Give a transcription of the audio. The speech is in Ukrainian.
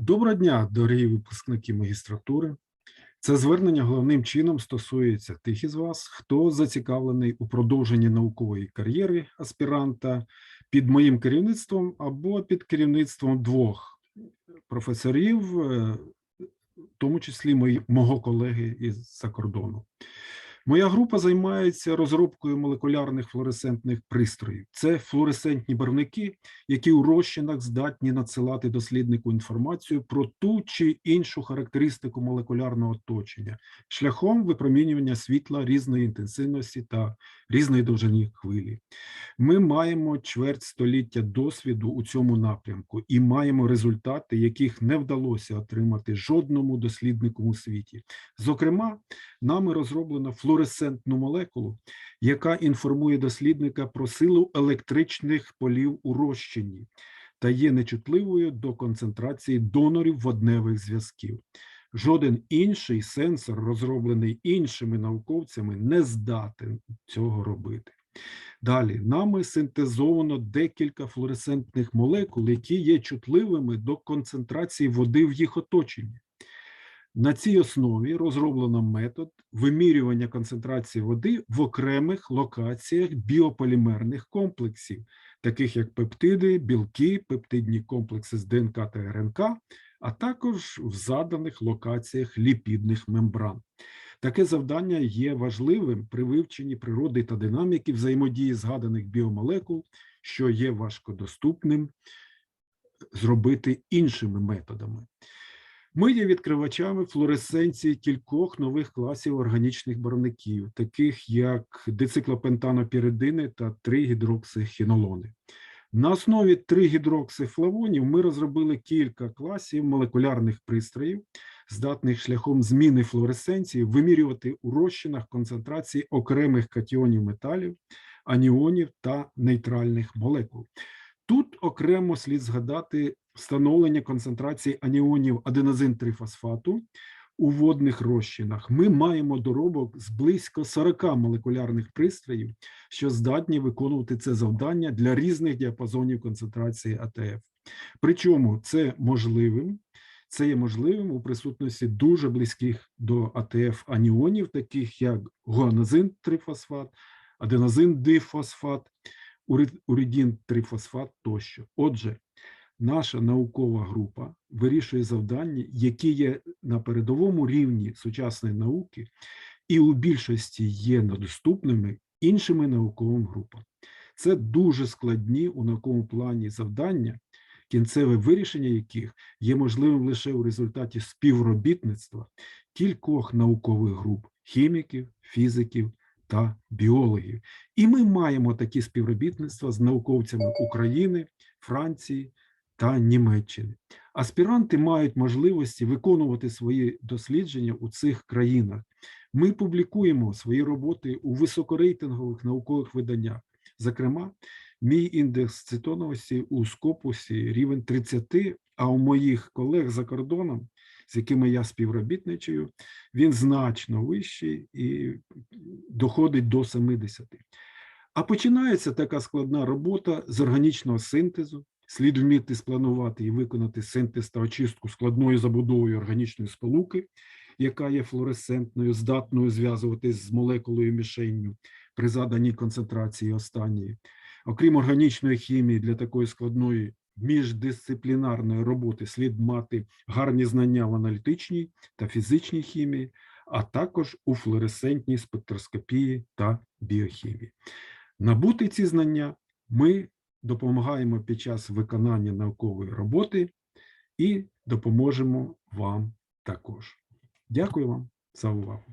Доброго дня, дорогі випускники магістратури. Це звернення головним чином стосується тих із вас, хто зацікавлений у продовженні наукової кар'єри аспіранта під моїм керівництвом або під керівництвом двох професорів, е, в тому числі мої, мого колеги із-за кордону. Моя група займається розробкою молекулярних флуоресцентних пристроїв. Це флуоресцентні барвники, які у розчинах здатні надсилати досліднику інформацію про ту чи іншу характеристику молекулярного оточення шляхом випромінювання світла різної інтенсивності та різної довжини хвилі. Ми маємо чверть століття досвіду у цьому напрямку і маємо результати, яких не вдалося отримати жодному досліднику у світі. Зокрема, нами розроблено флуоресцентну молекулу, яка інформує дослідника про силу електричних полів у розчині та є нечутливою до концентрації донорів водневих зв'язків. Жоден інший сенсор, розроблений іншими науковцями, не здатен цього робити. Далі нами синтезовано декілька флуоресцентних молекул, які є чутливими до концентрації води в їх оточенні. На цій основі розроблено метод вимірювання концентрації води в окремих локаціях біополімерних комплексів, таких як пептиди, білки, пептидні комплекси з ДНК та РНК, а також в заданих локаціях ліпідних мембран. Таке завдання є важливим при вивченні природи та динаміки взаємодії згаданих біомолекул, що є важкодоступним зробити іншими методами. Ми є відкривачами флуоресценції кількох нових класів органічних барвників, таких як дициклопентанопіридини та 3-гідроксихінолони. На основі 3-гідроксифлавонів ми розробили кілька класів молекулярних пристроїв, здатних шляхом зміни флуоресценції вимірювати у розчинах концентрації окремих катіонів металів, аніонів та нейтральних молекул. Тут окремо слід згадати встановлення концентрації аніонів аденозин-трифосфату у водних розчинах. Ми маємо доробок з близько 40 молекулярних пристроїв, що здатні виконувати це завдання для різних діапазонів концентрації АТФ. Причому це можливим. Це є можливим у присутності дуже близьких до АТФ аніонів, таких як гуанозин-трифосфат, аденозин-дифосфат, уридін-трифосфат тощо. Отже, наша наукова група вирішує завдання, які є на передовому рівні сучасної науки, і у більшості є недоступними іншими науковими групами. Це дуже складні у науковому плані завдання, кінцеве вирішення яких є можливим лише у результаті співробітництва кількох наукових груп хіміків, фізиків та біологів. І ми маємо такі співробітництва з науковцями України, Франції та Німеччини. Аспіранти мають можливості виконувати свої дослідження у цих країнах. Ми публікуємо свої роботи у високорейтингових наукових виданнях. Зокрема, мій індекс цитоновості у скопусі рівень 30, а у моїх колег за кордоном, з якими я співробітничаю, він значно вищий і доходить до 70. А починається така складна робота з органічного синтезу. Слід вміти спланувати і виконати синтез та очистку складною забудовою органічної сполуки, яка є флуоресцентною, здатною зв'язуватись з молекулою мішенню при заданій концентрації останньої. Окрім органічної хімії, для такої складної міждисциплінарної роботи слід мати гарні знання в аналітичній та фізичній хімії, а також у флуоресцентній спектроскопії та біохімії. Набути ці знання ми допомагаємо під час виконання наукової роботи і допоможемо вам також. Дякую вам за увагу.